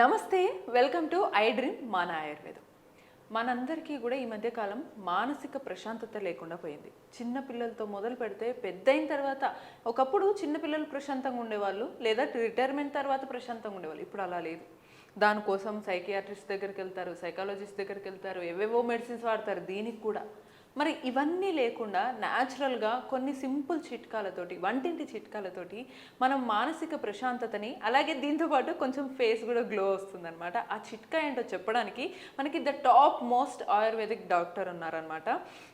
నమస్తే welcome to I dream మన ఆయుర్వేదం. మనందరికీ కూడా ఈ మధ్యకాలం మానసిక ప్రశాంతత లేకుండా పోయింది. చిన్న పిల్లలతో మొదలు పెడితే పెద్ద అయిన తర్వాత ఒకప్పుడు చిన్న పిల్లలు ప్రశాంతంగా ఉండేవాళ్ళు లేదా రిటైర్మెంట్ తర్వాత ప్రశాంతంగా ఉండేవాళ్ళు. ఇప్పుడు అలా లేదు. దానికోసం సైకియాట్రిస్ట్ దగ్గరికి వెళ్తారు సైకాలజిస్ట్ దగ్గరికి వెళ్తారు ఏవేవో మెడిసిన్స్ వాడతారు దీనికి కూడా. మరి ఇవన్నీ లేకుండా న్యాచురల్గా కొన్ని సింపుల్ చిట్కాలతోటి వంటింటి చిట్కాలతోటి మనం మానసిక ప్రశాంతతని అలాగే దీంతోపాటు కొంచెం ఫేస్ కూడా గ్లో వస్తుందన్నమాట. ఆ చిట్కా ఏంటో చెప్పడానికి మనకి the top most ayurvedic doctor ఉన్నారనమాట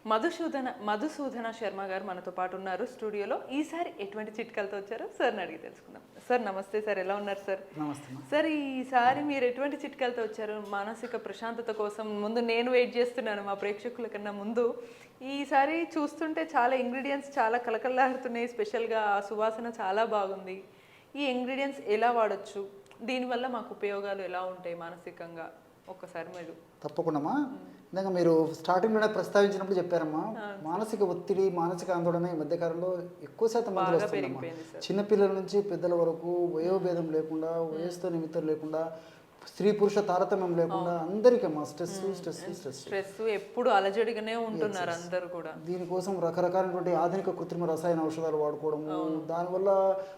మధుసూదన మధుసూదన శర్మ గారు మనతో పాటు ఉన్నారు స్టూడియోలో. ఈసారి ఎటువంటి చిట్కాలతో వచ్చారో సార్ని అడిగి తెలుసుకుందాం. సార్ నమస్తే సార్. ఎలా ఉన్నారు సార్? నమస్తే. సార్ ఈసారి మీరు ఎటువంటి చిట్కాలతో వచ్చారు? మానసిక ప్రశాంతత కోసం ముందు నేను వెయిట్ చేస్తున్నాను మా ప్రేక్షకుల కన్నా ముందు. ఈసారి చూస్తుంటే చాలా ఇంగ్రీడియంట్స్ చాలా కలకల్లాడుతున్నాయి స్పెషల్గా ఆ సువాసన చాలా బాగుంది. ఈ ఇంగ్రీడియంట్స్ ఎలా వాడచ్చు? దీనివల్ల మాకు ఉపయోగాలు ఎలా ఉంటాయి మానసికంగా? ఒక్కసారి మీరు. తప్పకుండామా? ఇందాక మీరు స్టార్టింగ్లోనే ప్రస్తావించినప్పుడు చెప్పారమ్మా మానసిక ఒత్తిడి మానసిక ఆందోళన ఈ మధ్యకాలంలో ఎక్కువ శాతం మందిలో బాగా వస్తుందమ్మా. చిన్నపిల్లల నుంచి పెద్దల వరకు వయోభేదం లేకుండా వయసుతో నిమిత్తం లేకుండా స్త్రీ పురుష తారతమ్యం లేకుండా అందరికమ్మా స్ట్రెస్ స్ట్రెస్ స్ట్రెస్ స్ట్రెస్ ఎప్పుడు అలజడిగానే ఉంటున్నారు అందరూ కూడా. దీనికోసం రకరకాలైనటువంటి ఆధునిక కృత్రిమ రసాయన ఔషధాలు వాడుకోవడము దానివల్ల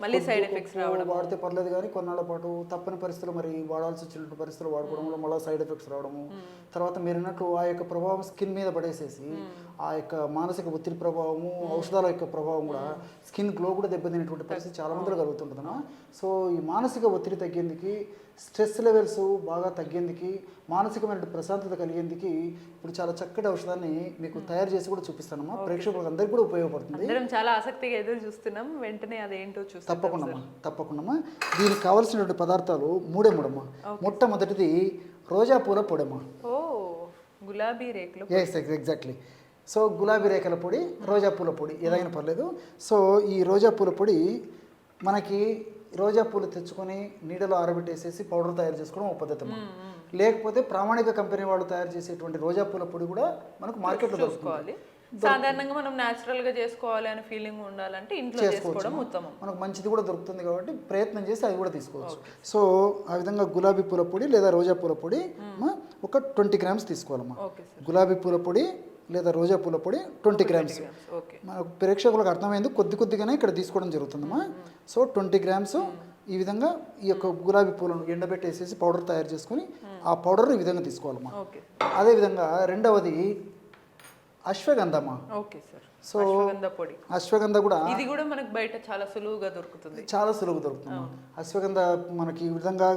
మళ్ళీ side effects గొప్ప వాడితే పర్లేదు కానీ కొన్నాళ్ళ పాటు తప్పని పరిస్థితులు మరి వాడాల్సి వచ్చినటువంటి పరిస్థితులు వాడుకోవడం వల్ల మళ్ళీ సైడ్ ఎఫెక్ట్స్ రావడము. తర్వాత మీరు అన్నట్లు ఆ యొక్క ప్రభావం స్కిన్ మీద పడేసేసి ఆ యొక్క మానసిక ఒత్తిడి ప్రభావము ఔషధాల యొక్క ప్రభావం కూడా స్కిన్ గ్లో కూడా దెబ్బతినేటువంటి పరిస్థితి చాలా మందిలో కలుగుతుంటుందమ్మా సో ఈ మానసిక ఒత్తిడి తగ్గేందుకు స్ట్రెస్ లెవెల్స్ బాగా తగ్గేందుకు మానసికమైన ప్రశాంతత కలిగేందుకు ఇప్పుడు చాలా చక్కటి ఔషధాన్ని మీకు తయారు చేసి కూడా చూపిస్తానమ్మా. ప్రేక్షకులకు అందరికీ కూడా ఉపయోగపడుతుంది. అందరం చాలా ఆసక్తిగా ఎదురు చూస్తున్నాం. వెంటనే అదేంటో చూస్తాం తప్పకుండామ్మా తప్పకుండామ్మా దీనికి కావాల్సినటువంటి పదార్థాలు మూడే మూడమ్మా. మొట్టమొదటిది రోజా పూల పొడమ్మా. ఓ గులాబీ రేకులు ఎస్ ఎగ్జాక్ట్లీ సో గులాబీ రేఖల పొడి రోజా పూల పొడి ఏదైనా పర్లేదు. సో ఈ రోజా పూల పొడి మనకి రోజా పూలు తెచ్చుకొని నీడలో ఆరబెట్టేసేసి పౌడర్ తయారు చేసుకోవడం ఒక పద్ధతి లేకపోతే ప్రామాణిక కంపెనీ వాళ్ళు తయారు చేసేటువంటి రోజా పూల పొడి కూడా మనకు మార్కెట్లో దొరుకుతుంది. సాధారణంగా మనం న్యాచురల్గా చేసుకోవాలి అనే ఫీలింగ్ ఉండాలంటే ఇంట్లో చేసుకోవడం ఉత్తమం. మనకు మంచిది కూడా దొరుకుతుంది కాబట్టి ప్రయత్నం చేసి అది కూడా తీసుకోవచ్చు. సో ఆ విధంగా గులాబీ పూల పొడి లేదా రోజా పూల పొడి ఒక ట్వంటీ గ్రామ్స్ తీసుకోవాలమ్మా. గులాబీ పూల పొడి లేదా రోజా పూల పొడి ట్వంటీ గ్రామ్స్. ఓకే. మన ప్రేక్షకులకు అర్థమైంది కొద్ది కొద్దిగానే ఇక్కడ తీసుకోవడం జరుగుతుందమ్మా సో ట్వంటీ గ్రామ్స్ ఈ విధంగా ఈ యొక్క గులాబీ పూలను ఎండబెట్టేసేసి పౌడర్ తయారు చేసుకొని ఆ పౌడర్ ఈ విధంగా తీసుకోవాలమ్మా అదేవిధంగా రెండవది అశ్వగంధమ్మా ఓకే సార్. సో అశ్వగంధ పొడి. అశ్వగంధ కూడా ఇది కూడా మనకు బయట చాలా సులువుగా దొరుకుతుంది. చాలా సులువు దొరుకుతుంది. అశ్వగంధ మనకి ఈ విధంగా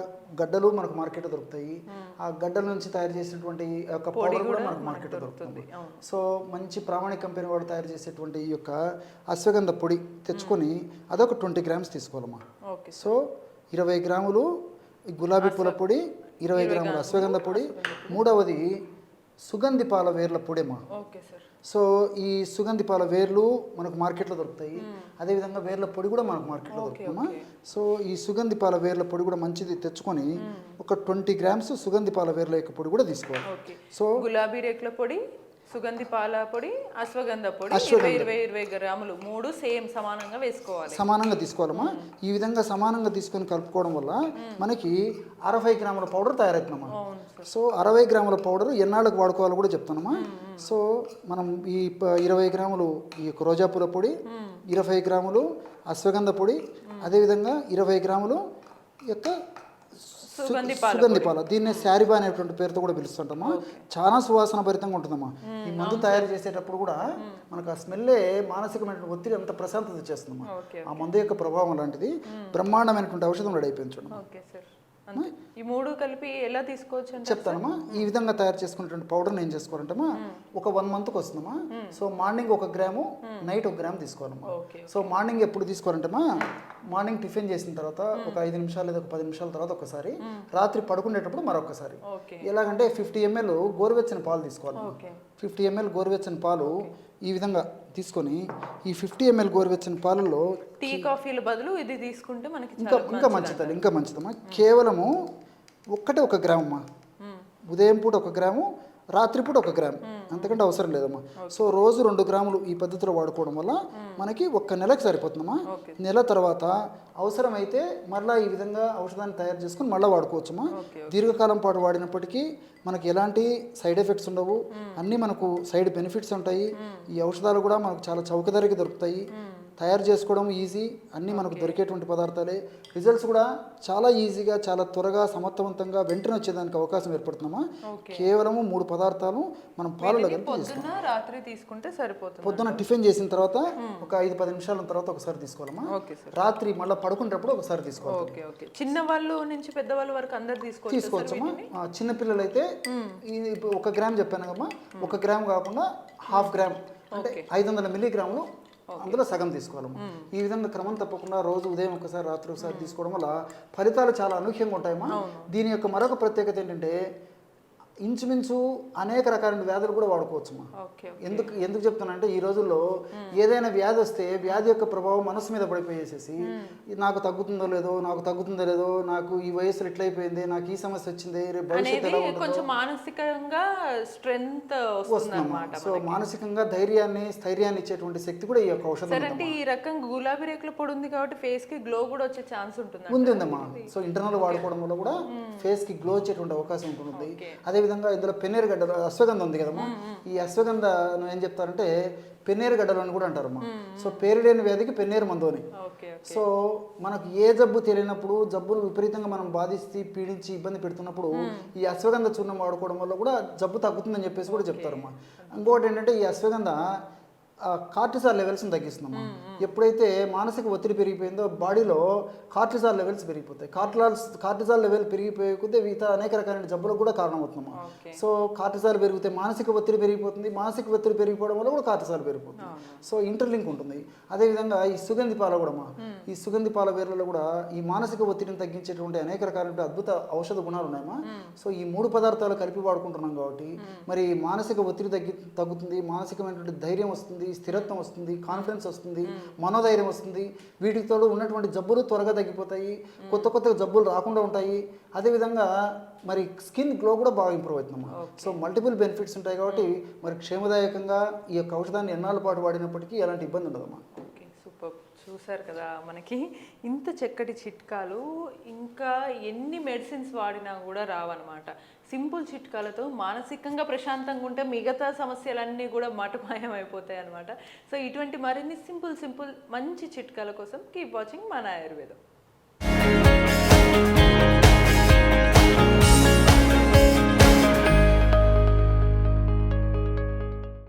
గడ్డలు మనకు మార్కెట్లో దొరుకుతాయి. ఆ గడ్డల నుంచి తయారు చేసినటువంటి యొక్క పౌడర్ కూడా మనకు మార్కెట్లో దొరుకుతుంది. సో మంచి ప్రామాణిక కంపెనీ వాడు తయారు చేసేటువంటి ఈ యొక్క అశ్వగంధ పొడి తెచ్చుకొని అదొక ట్వంటీ గ్రామ్స్ తీసుకోవాలమ్మా. ఓకే సో ఇరవై గ్రాములు గులాబీ పూల పొడి ఇరవై గ్రాములు అశ్వగంధ పొడి. మూడవది సుగంధి పాల వేర్ల పొడిమా? సో ఈ సుగంధి పాల వేర్లు మనకు మార్కెట్లో దొరుకుతాయి. అదేవిధంగా వేర్ల పొడి కూడా మనకు మార్కెట్లో దొరుకుతుందమ్మా సో ఈ సుగంధి పాల వేర్ల పొడి కూడా మంచిది తెచ్చుకొని ఒక ట్వంటీ గ్రామ్స్ సుగంధి పాల వేర్ల యొక్క పొడి కూడా తీసుకోవాలి. సో గులాబీ రేకుల పొడి సుగంధి పాల పొడి అశ్వగంధ పొడి ఇరవై ఇరవై ఇరవై గ్రాములు మూడు సేమ్ సమానంగా వేసుకోవాలి. సమానంగా తీసుకోవాలమ్మా. ఈ విధంగా సమానంగా తీసుకొని కలుపుకోవడం వల్ల మనకి అరవై గ్రాముల పౌడర్ తయారవుతుందమ్మా. అవును సో అరవై గ్రాముల పౌడర్ ఎన్నాళ్ళకు వాడుకోవాలో కూడా చెప్తానమ్మా. సో మనం ఈ ఇరవై గ్రాములు ఈ యొక్క రోజా పూల పొడి ఇరవై గ్రాములు అశ్వగంధ పొడి అదేవిధంగా ఇరవై గ్రాములు యొక్క సుగంధి సుగంధి పాల. దీన్ని శారిబా అనేటువంటి పేరుతో కూడా పిలుస్తుంటామా? చాలా సువాసన భరితంగా ఉంటుందమ్మా. ఈ మందు తయారు చేసేటప్పుడు కూడా మనకు ఆ స్మెల్లే మానసికమైన ఒత్తిడి అంత ప్రశాంతత ఇచ్చేస్తుందమ్మా ఓకే ఆ మందు యొక్క ప్రభావం లాంటిది బ్రహ్మాండమైనటువంటి ఔషధం రెడీ అయిపోయింది ఈ మూడు కలిపి ఎలా తీసుకోవచ్చు చెప్తానమ్మా. ఈ విధంగా తయారు చేసుకున్నటువంటి పౌడర్ని ఏం చేసుకోవాలంటమ్మా ఒక వన్ మంత్కి వస్తుందమ్మా. సో మార్నింగ్ ఒక గ్రాము నైట్ ఒక గ్రామ్ తీసుకోవాలమ్మా. సో మార్నింగ్ ఎప్పుడు తీసుకోవాలంటమ్మా? మార్నింగ్ టిఫిన్ చేసిన తర్వాత ఒక ఐదు నిమిషాలు లేదా ఒక పది నిమిషాల తర్వాత ఒకసారి రాత్రి పడుకునేటప్పుడు మరొకసారి. ఎలాగంటే ఫిఫ్టీ ఎంఎల్ గోరువెచ్చని పాలు తీసుకోవాలి ఫిఫ్టీ ఎంఎల్ గోరువెచ్చని పాలు ఈ విధంగా తీసుకొని ఈ ఫిఫ్టీ ఎంఎల్ గోరువెచ్చని పాలలో టీ కాఫీల బదులు ఇది తీసుకుంటే మనకి ఇంకా ఇంకా మంచిది ఇంకా మంచిదమ్మా. కేవలము ఒక్కటే ఒక గ్రామమ్మా. మ్మ్. ఉదయం పూట ఒక గ్రాము రాత్రిపూట ఒక గ్రామ్. అంతకంటే అవసరం లేదమ్మా. సో రోజు రెండు గ్రాములు ఈ పద్ధతిలో వాడుకోవడం వల్ల మనకి ఒక్క నెలకు సరిపోతుందమ్మా. నెల తర్వాత అవసరమైతే మళ్ళీ ఈ విధంగా ఔషధాన్ని తయారు చేసుకుని మళ్ళీ వాడుకోవచ్చమ్మా. దీర్ఘకాలం పాటు వాడినప్పటికీ మనకి ఎలాంటి సైడ్ ఎఫెక్ట్స్ ఉండవు. అన్నీ మనకు సైడ్ బెనిఫిట్స్ ఉంటాయి. ఈ ఔషధాలు కూడా మనకు చాలా చౌక ధరకి దొరుకుతాయి తయారు చేసుకోవడం ఈజీ అన్నీ మనకు దొరికేటువంటి పదార్థాలే. రిజల్ట్స్ కూడా చాలా ఈజీగా చాలా త్వరగా సమర్థవంతంగా వెంటనే వచ్చేదానికి అవకాశం ఏర్పడుతుందమ్మా. ఓకే కేవలము మూడు పదార్థాలు మనం పాలలో రాత్రి తీసుకుంటే సరిపోతుంది పొద్దున టిఫిన్ చేసిన తర్వాత ఒక ఐదు పది నిమిషాల తర్వాత ఒకసారి తీసుకోవాలమ్మా. రాత్రి మళ్ళీ పడుకునేటప్పుడు ఒకసారి తీసుకోవాలి. చిన్న వాళ్ళు నుంచి పెద్దవాళ్ళ వరకు అందరు తీసుకోవచ్చు తీసుకోవచ్చమ్మా. ఆ, చిన్నపిల్లలు అయితే ఇప్పుడు ఒక గ్రామ్ చెప్పాను కమ్మా ఒక గ్రామ్ కాకుండా హాఫ్ గ్రామ్. అంటే ఐదు వందల మిల్లీగ్రాములు అందులో సగం తీసుకోవాలమ్మా ఈ విధంగా క్రమం తప్పకుండా రోజు ఉదయం ఒకసారి రాత్రి ఒకసారి తీసుకోవడం వల్ల ఫలితాలు చాలా అనూహ్యంగా ఉంటాయమ్మా. దీని యొక్క మరొక ప్రత్యేకత ఏంటంటే ఇంచుమించు అనేక రకాలైన వ్యాధులు కూడా వాడుకోవచ్చమ్మా ఓకే ఎందుకు ఎందుకు చెప్తానంటే ఈ రోజుల్లో ఏదైనా వ్యాధి వస్తే వ్యాధి యొక్క ప్రభావం మనసు మీద పడిపోయేసేసి నాకు తగ్గుతుందో లేదో నాకు తగ్గుతుందో లేదో నాకు ఈ వయసులో ఇట్లయిపోయింది నాకు ఈ సమస్య వచ్చింది రేపు భవిష్యత్తు కొంచెం మానసికంగా స్ట్రెంగ్త్ వస్తుంది వస్తుందమ్మా. సో మానసికంగా ధైర్యాన్ని స్థైర్యాన్ని ఇచ్చేటువంటి శక్తి కూడా ఈ యొక్క ఔషధం అంటే ఈ రకం గులాబీ రేకుల పొడి ఉంది కాబట్టి ఫేస్కి గ్లో కూడా వచ్చే ఛాన్స్ ఉంటుంది ఉంది ఉందమ్మా. సో ఇంటర్నల్ వాడుకోవడం వల్ల కూడా ఫేస్కి గ్లో వచ్చేటువంటి అవకాశం ఉంటుంది. అదే విధంగా ఇందులో పెన్నేరు గడ్డలు అశ్వగంధ ఉంది కదమ్మా. ఈ అశ్వగంధ నువ్వు ఏం చెప్తారంటే పెన్నేరు గడ్డలు అని కూడా అంటారమ్మా సో పేరు లేని వ్యాధికి పెన్నేరు మందు అని. సో మనకు ఏ జబ్బు తెలియనప్పుడు జబ్బులు విపరీతంగా మనం బాధిస్తే పీడించి ఇబ్బంది పెడుతున్నప్పుడు ఈ అశ్వగంధ చూర్ణం వాడుకోవడం వల్ల కూడా జబ్బు తగ్గుతుందని చెప్పేసి కూడా చెప్తారమ్మా. ఇంకోటి ఏంటంటే ఈ అశ్వగంధ కార్టిసాల్ లెవెల్స్ని తగ్గిస్తుందమ్మా. ఎప్పుడైతే మానసిక ఒత్తిడి పెరిగిపోయిందో బాడీలో కార్టిసాల్ లెవెల్స్ పెరిగిపోతాయి. కార్టిలాల్స్ కార్టిసాల్ లెవెల్ పెరిగిపోయే కొద్దీ ఇతర అనేక రకాలైన జబ్బులకు కూడా కారణమవుతుందమ్మా. ఓకే. సో కార్టిసాల్ పెరిగితే మానసిక ఒత్తిడి పెరిగిపోతుంది. మానసిక ఒత్తిడి పెరిగిపోవడం వల్ల కూడా కార్టిసాల్ పెరిగిపోతుంది. సో ఇంటర్లింక్ ఉంటుంది. అదేవిధంగా ఈ సుగంధి పాల కూడా. ఈ సుగంధి పాల వేర్లలో కూడా ఈ మానసిక ఒత్తిడిని తగ్గించేటువంటి అనేక రకాలైన అద్భుత ఔషధ గుణాలు ఉన్నాయమ్మా. సో ఈ మూడు పదార్థాలు కలిపి వాడుకుంటున్నాం కాబట్టి మరి మానసిక ఒత్తిడి తగ్గి తగ్గుతుంది. మానసికమైనటువంటి ధైర్యం వస్తుంది. స్థిరత్వం వస్తుంది కాన్ఫిడెన్స్ వస్తుంది మనోధైర్యం వస్తుంది. వీటికి తోడు ఉన్నటువంటి జబ్బులు త్వరగా తగ్గిపోతాయి. కొత్త కొత్త జబ్బులు రాకుండా ఉంటాయి. అదేవిధంగా మరి స్కిన్ గ్లో కూడా బాగా ఇంప్రూవ్ అవుతుందమ్మా. సో మల్టిపుల్ బెనిఫిట్స్ ఉంటాయి కాబట్టి మరి క్షేమదాయకంగా ఈ యొక్క ఔషధాన్ని ఎన్నాళ్ళ పాటు వాడినప్పటికీ ఎలాంటి ఇబ్బంది ఉండదమ్మా. చూసారు కదా మనకి. ఇంత చక్కటి చిట్కాలు ఇంకా ఎన్ని మెడిసిన్స్ వాడినా కూడా రావన్నమాట. సింపుల్ చిట్కాలతో మానసికంగా ప్రశాంతంగా ఉంటే మిగతా సమస్యలన్నీ కూడా మటుమాయం అయిపోతాయి అనమాట సో ఇటువంటి మరిన్ని సింపుల్ సింపుల్ మంచి చిట్కాల కోసం కీప్ వాచింగ్ మన ఆయుర్వేదం.